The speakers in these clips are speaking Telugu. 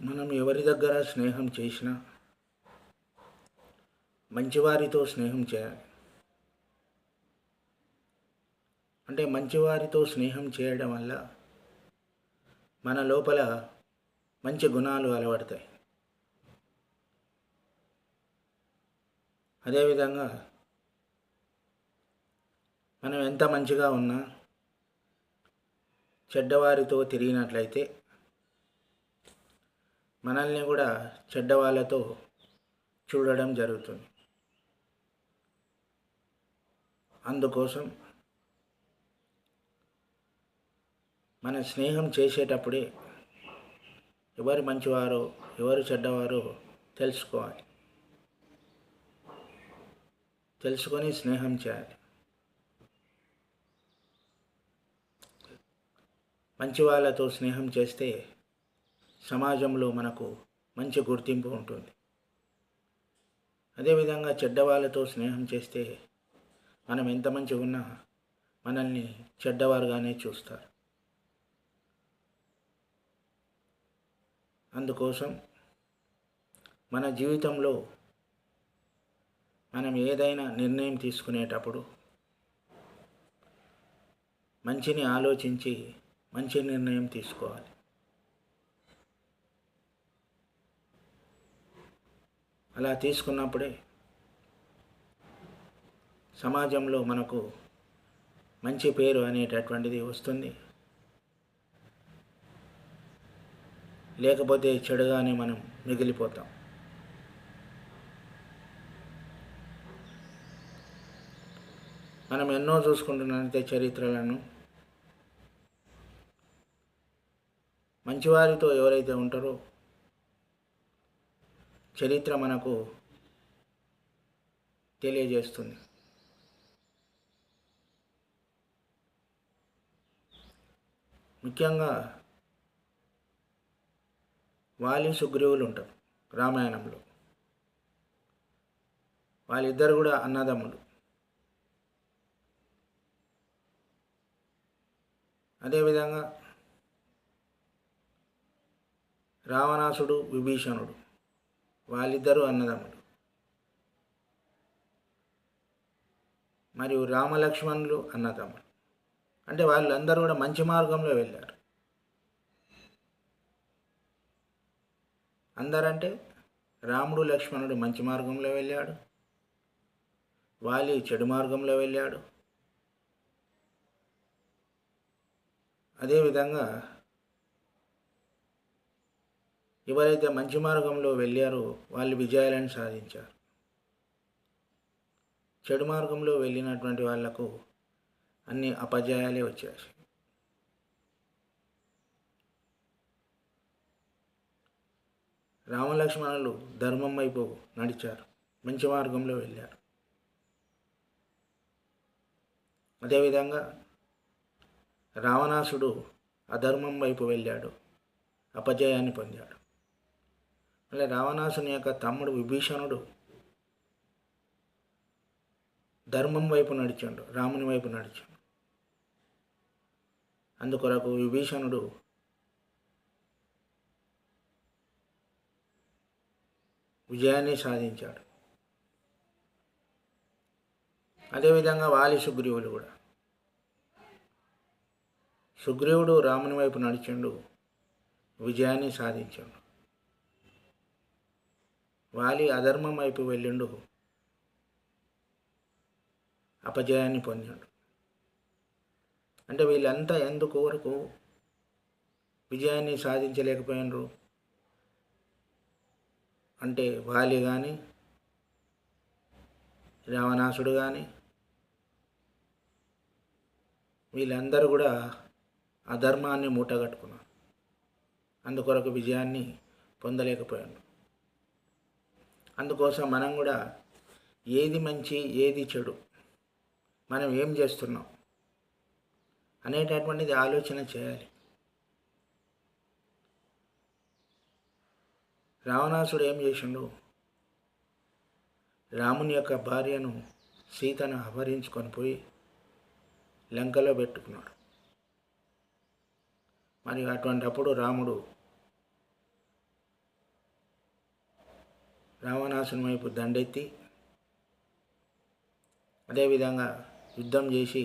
మనం ఎవరి దగ్గర స్నేహం చేసినా మంచివారితో స్నేహం చేయాలి అంటే మంచివారితో స్నేహం చేయడం వల్ల మన లోపల మంచి గుణాలు అలవడతాయి. అదేవిధంగా మనం ఎంత మంచిగా ఉన్నా చెడ్డవారితో తిరిగినట్లయితే మనల్ని కూడా చెడ్డవాళ్ళతో చూడడం జరుగుతుంది. అందుకోసం మన స్నేహం చేసేటప్పుడే ఎవరు మంచివారో ఎవరు చెడ్డవారో తెలుసుకోవాలి. తెలుసుకొని స్నేహం చేయాలి. మంచి వాళ్ళతో స్నేహం చేస్తే సమాజంలో మనకు మంచి గుర్తింపు ఉంటుంది. అదేవిధంగా చెడ్డవాళ్ళతో స్నేహం చేస్తే మనం ఎంత మంచిగా ఉన్నా మనల్ని చెడ్డవారుగానే చూస్తారు. అందుకోసం మన జీవితంలో మనం ఏదైనా నిర్ణయం తీసుకునేటప్పుడు మంచిని ఆలోచించి మంచి నిర్ణయం తీసుకోవాలి. అలా తీసుకున్నప్పుడే సమాజంలో మనకు మంచి పేరు అనేటటువంటిది వస్తుంది. లేకపోతే చెడుగానే మనం మిగిలిపోతాం. మనం ఎన్నో చూసుకుంటున్నట్టే చరిత్రలను మంచివారితో ఎవరైతే ఉంటారో చరిత్ర మనకు తెలియజేస్తుంది. ముఖ్యంగా వాలి సుగ్రీవులు ఉంటారు రామాయణంలో. వాళ్ళిద్దరు కూడా అన్నదమ్ములు. అదేవిధంగా రావణాసుడు విభీషణుడు. వాళ్ళిద్దరూ అన్నదమ్ములు. మరియు రామలక్ష్మణులు అన్నదమ్ములు. అంటే వాళ్ళందరూ కూడా మంచి మార్గంలో వెళ్ళారు. అందరంటే రాముడు లక్ష్మణుడు మంచి మార్గంలో వెళ్ళాడు. వాలి చెడు మార్గంలో వెళ్ళాడు. అదేవిధంగా ఎవరైతే మంచి మార్గంలో వెళ్ళారో వాళ్ళు విజయాలను సాధించారు. చెడు మార్గంలో వెళ్ళినటువంటి వాళ్ళకు అన్ని అపజయాలే వచ్చాయి. రామలక్ష్మణులు ధర్మం వైపు నడిచారు. మంచి మార్గంలో వెళ్ళారు. అదేవిధంగా రావణాసుడు అధర్మం వైపు వెళ్ళాడు. అపజయాన్ని పొందాడు. మళ్ళీ రావణాసుని యొక్క తమ్ముడు విభీషణుడు ధర్మం వైపు నడిచాడు రాముని వైపు నడిచాడు. అందుకొరకు విభీషణుడు విజయాన్ని సాధించాడు. అదేవిధంగా వాలి సుగ్రీవులు కూడా. సుగ్రీవుడు రాముని వైపు నడిచిండు విజయాన్ని సాధించాడు. వాలి అధర్మం వైపు వెళ్ళిండు. అపజయాన్ని పొందాడు. అంటే వీళ్ళంతా ఎందుకు వరకు విజయాన్ని సాధించలేకపోయినరు? అంటే వాలి కానీ రావణాసుడు కానీ వీళ్ళందరూ కూడా అధర్మాన్ని మూటగట్టుకున్నారు. అందుకొరకు విజయాన్ని పొందలేకపోయాను అందుకోసం మనం కూడా ఏది మంచి ఏది చెడు మనం ఏం చేస్తున్నాం అనేటటువంటిది ఆలోచన చేయాలి. రావణాసుడు ఏం చేసిండు? రాముని యొక్క భార్యను సీతను అపహరించుకొని పోయి లంకలో పెట్టుకున్నాడు. మరి అటువంటప్పుడు రాముడు రావణాసుని వైపు దండెత్తి అదేవిధంగా యుద్ధం చేసి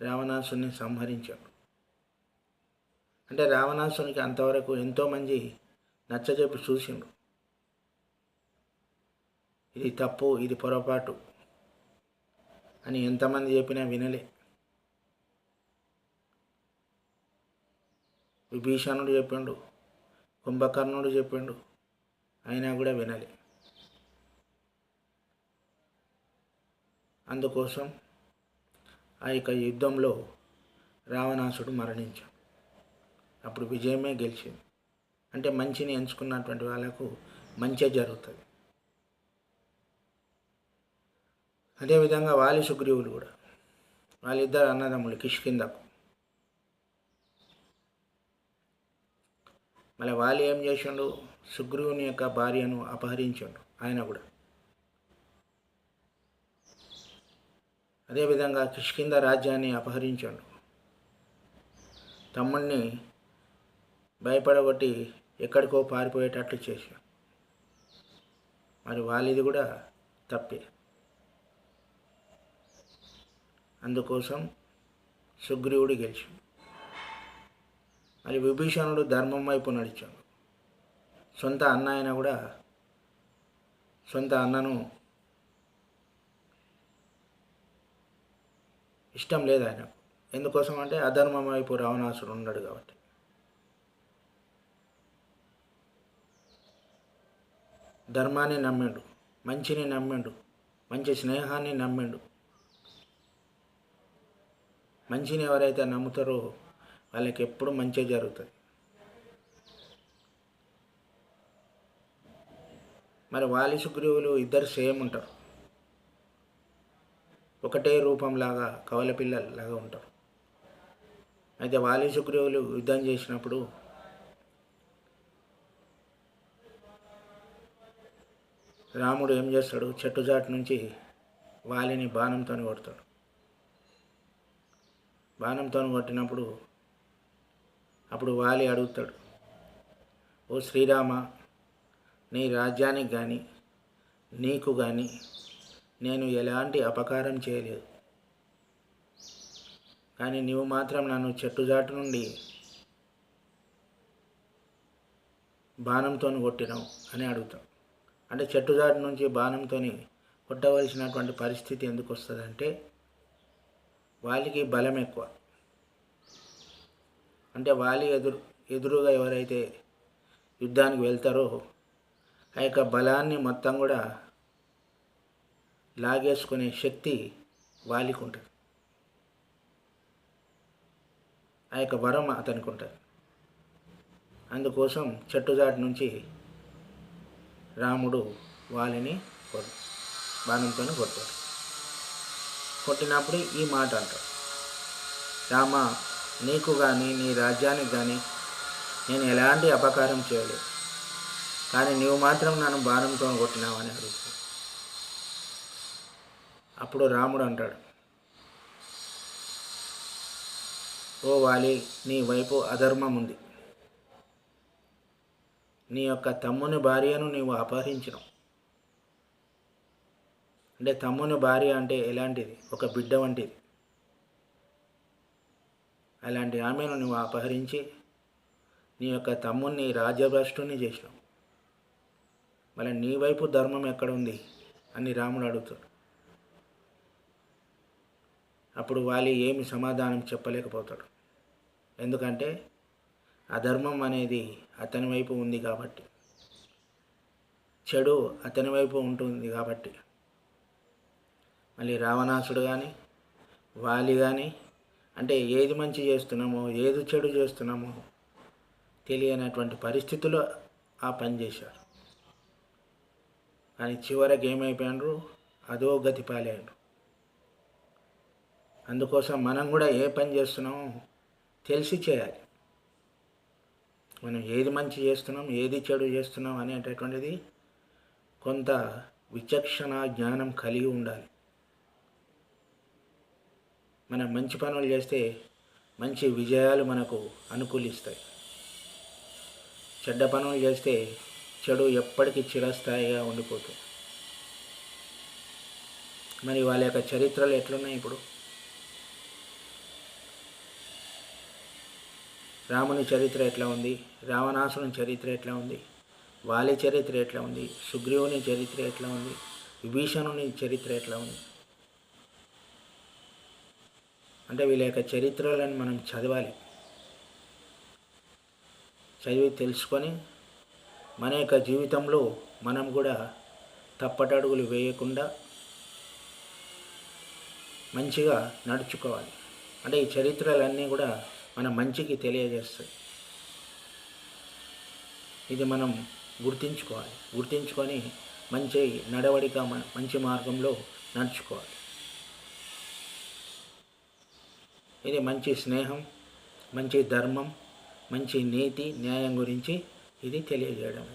రావణాసుని సంహరించాడు. అంటే రావణాసునికి అంతవరకు ఎంతోమంది నచ్చజెప్పి చూసిండు ఇది తప్పు ఇది పొరపాటు అని ఎంతమంది చెప్పినా వినలే. విభీషణుడు చెప్పిండు కుంభకర్ణుడు చెప్పిండు అయినా కూడా వినాలి. అందుకోసం ఆ యొక్క యుద్ధంలో రావణాసుడు మరణించాడు. అప్పుడు విజయమే గెలిచింది. అంటే మంచిని ఎంచుకున్నటువంటి వాళ్ళకు మంచి జరుగుతుంది. అదేవిధంగా వాలి సుగ్రీవులు కూడా. వాళ్ళిద్దరు అన్నదమ్ములు కిష్కిందకు మళ్ళీ వాలి ఏం చేసిండు సుగ్రీవుని యొక్క భార్యను అపహరించాడు ఆయన కూడా. అదేవిధంగా కిష్కింద రాజ్యాన్ని అపహరించాడు. తమ్ముడిని భయపడగొట్టి ఎక్కడికో పారిపోయేటట్లు చేశాడు. మరి వాళ్ళది కూడా తప్పే. అందుకోసం సుగ్రీవుడు గెలిచాడు. మరి విభీషణుడు ధర్మం వైపు నడిచాడు. సొంత అన్న అయినా కూడా సొంత అన్నను ఇష్టం లేదు ఆయనకు. ఎందుకోసం అంటే అధర్మం వైపు రావణాసుడు ఉన్నాడు కాబట్టి. ధర్మాన్ని నమ్మిండు మంచిని నమ్మిండు మంచి స్నేహాన్ని నమ్మిండు. మంచిని ఎవరైతే నమ్ముతారో వాళ్ళకి ఎప్పుడు మంచి జరుగుతుంది. మరి వాలి సుగ్రీవులు ఇద్దరు సేమ్ ఉంటారు. ఒకటే రూపంలాగా కవల పిల్లలాగా ఉంటారు. అయితే వాలి సుగ్రీవులు యుద్ధం చేసినప్పుడు రాముడు ఏం చేస్తాడు? చెట్టుజాటు నుంచి వాలిని బాణంతో కొడతాడు. బాణంతో కొట్టినప్పుడు అప్పుడు వాలి అడుగుతాడు ఓ శ్రీరామ నీ రాజ్యానికి కానీ నీకు కానీ నేను ఎలాంటి అపకారం చేయలేదు. కానీ నీవు మాత్రం నన్ను చెట్టుజాటు నుండి బాణంతో కొట్టినావు అని అడుగుతాం. అంటే చెట్టుజాటు నుంచి బాణంతో కొట్టవలసినటువంటి పరిస్థితి ఎందుకు వస్తుందంటే వాళ్ళకి బలం ఎక్కువ. అంటే వాళ్ళు ఎదురు ఎదురుగా ఎవరైతే యుద్ధానికి వెళ్తారో ఆ యొక్క బలాన్ని మొత్తం కూడా లాగేసుకునే శక్తి వాలికి ఉంటుంది. ఆ యొక్క వరం అతనికి ఉంటుంది. అందుకోసం చెట్టుదాటి నుంచి రాముడు వాలిని కొడు బాణంతో కొట్టాడు కొట్టినప్పుడు ఈ మాట అంటాడు. రామ నీకు కానీ నీ రాజ్యానికి కానీ నేను ఎలాంటి అపకారం చేయలేదు. కానీ నీవు మాత్రం నన్ను బాణంతో కొట్టినావని అడుగుతాడు. అప్పుడు రాముడు అంటాడు ఓ వాలి నీ వైపు అధర్మం ఉంది నీ యొక్క తమ్ముని భార్యను నీవు అపహరించడం అంటే తమ్ముని భార్య అంటే ఎలాంటిది? ఒక బిడ్డ వంటిది. అలాంటి ఆమెను నువ్వు అపహరించి నీ యొక్క తమ్ముని రాజ్యభ్రష్టుని చేసినావు. మళ్ళీ నీ వైపు ధర్మం ఎక్కడ ఉంది అని రాముడు అడుగుతాడు. అప్పుడు వాలి ఏమి సమాధానం చెప్పలేకపోతాడు. ఎందుకంటే అధర్మం అనేది అతని వైపు ఉంది కాబట్టి. చెడు అతని వైపు ఉంటుంది కాబట్టి. మళ్ళీ రావణాసుడు కానీ వాలి కానీ అంటే ఏది మంచి చేస్తున్నామో ఏది చెడు చేస్తున్నామో తెలియనటువంటి పరిస్థితుల్లో ఆ పని చేశారు కానీ చివరికి ఏమైపోయినారు? అదో గతి పాలయ్యారు అందుకోసం మనం కూడా ఏ పని చేస్తున్నామో తెలిసి చేయాలి. మనం ఏది మంచి చేస్తున్నాం ఏది చెడు చేస్తున్నాం అనేటటువంటిది కొంత విచక్షణ జ్ఞానం కలిగి ఉండాలి. మనం మంచి పనులు చేస్తే మంచి విజయాలు మనకు అనుకూలిస్తాయి. చెడ్డ పనులు చేస్తే చెడు ఎప్పటికీ చిరస్థాయిగా ఉండిపోతుంది. మరి వాళ్ళ యొక్క చరిత్రలు ఎట్లున్నాయి ఇప్పుడు? రాముని చరిత్ర ఎట్లా ఉంది? రావణాసుని చరిత్ర ఎట్లా ఉంది? వాలి చరిత్ర ఎట్లా ఉంది? సుగ్రీవుని చరిత్ర ఎట్లా ఉంది? విభీషణుని చరిత్ర ఎట్లా ఉంది? అంటే వీళ్ళ యొక్క చరిత్రలను మనం చదవాలి. చదివి తెలుసుకొని మన యొక్క జీవితంలో మనం కూడా తప్పటడుగులు వేయకుండా మంచిగా నడుచుకోవాలి. అంటే ఈ చరిత్రలన్నీ కూడా మన మంచికి తెలియజేస్తాయి. ఇది మనం గుర్తించుకోవాలి. గుర్తించుకొని మంచి నడవడిక మంచి మార్గంలో నడుచుకోవాలి. ఇది మంచి స్నేహం మంచి ధర్మం మంచి నీతి న్యాయం గురించి ఇది తెలియజేయడం.